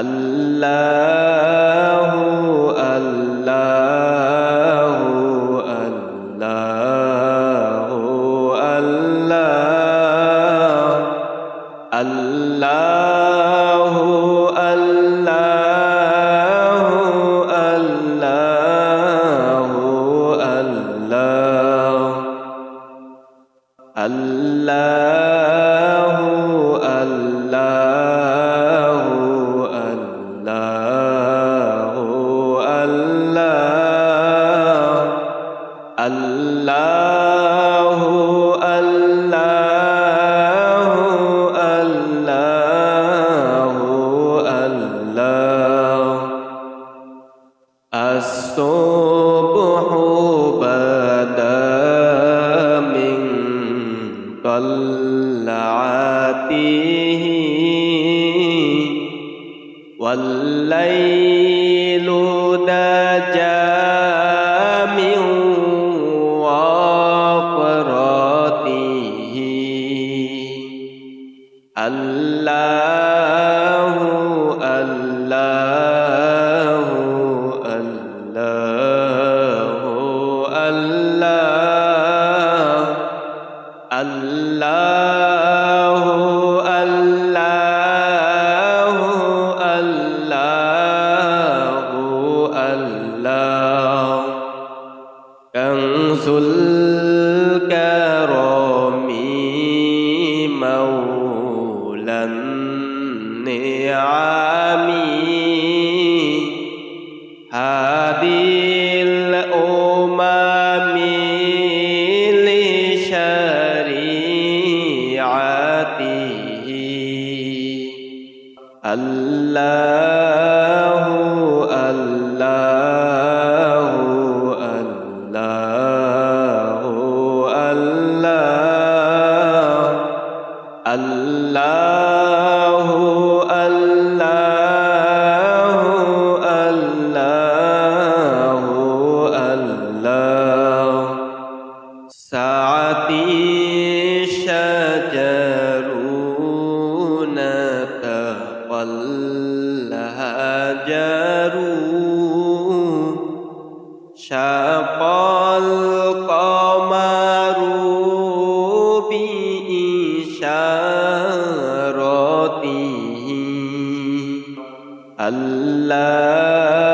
أَلَّا الصبح بدأ من طلعته والليل الكرم مولى النعم هذه الأمم لشريعته. الله Allah. Allah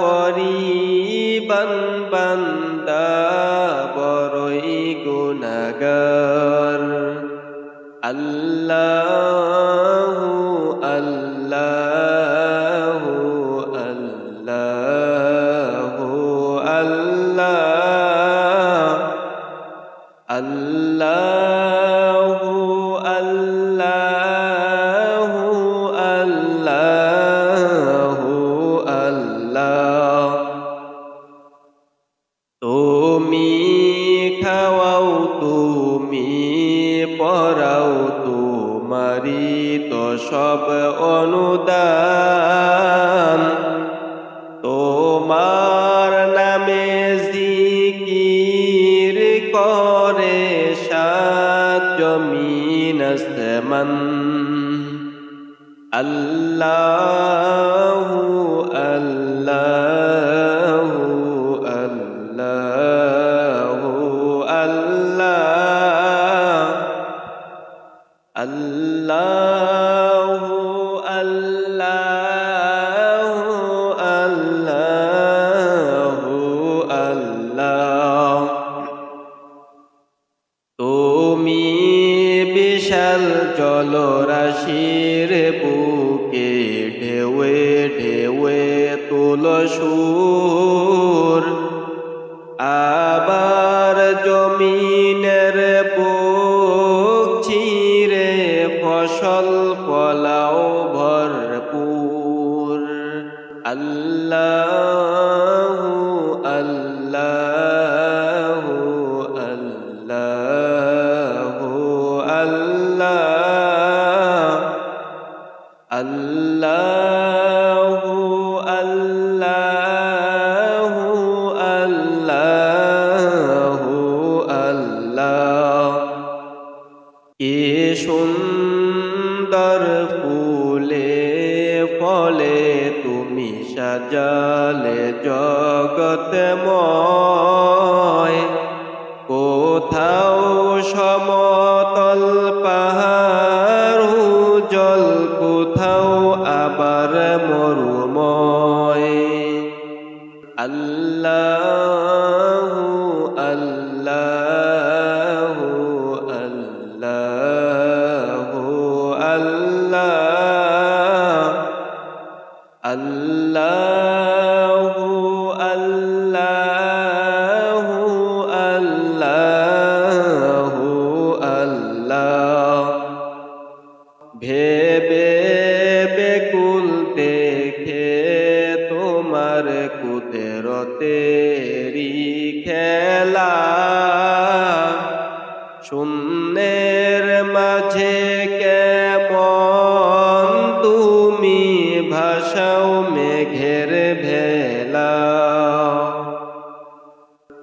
قريبا তুমি খাওয়াও তুমি পড়াও তোমারি তো সব অনুদান। তোমার নামে জিকির করে সাত আল্লাহ জলরাশির বুকে ঢেউয়ে ঢেউয়ে তুল সুর। আবার জমিনের বুক চিরে ফসল ফলাও ভরপুর। আল্লাহ সুন্দর ফুলে ফলে তুমি সাজালে জগতময় কোথাও সমতল আল্লাহ আল্লাহ আল্লাহ আল্লাহ। ভেবে বেকুল দেখে তোমার কুদরতেরি খেলা। শূন্যের মাঝে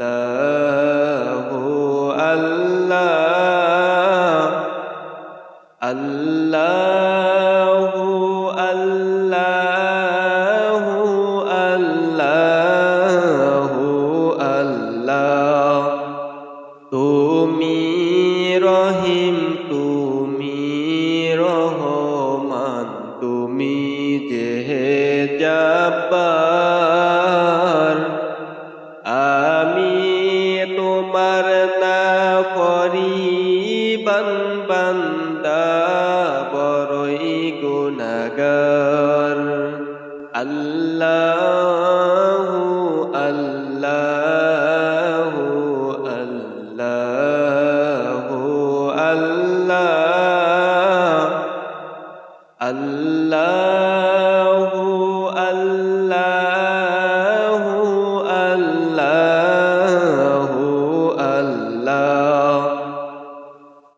الله الله الله الله الله الله তুমি রহিম করিবান বান্দা বড়ই গুণাগার। আল্লাহ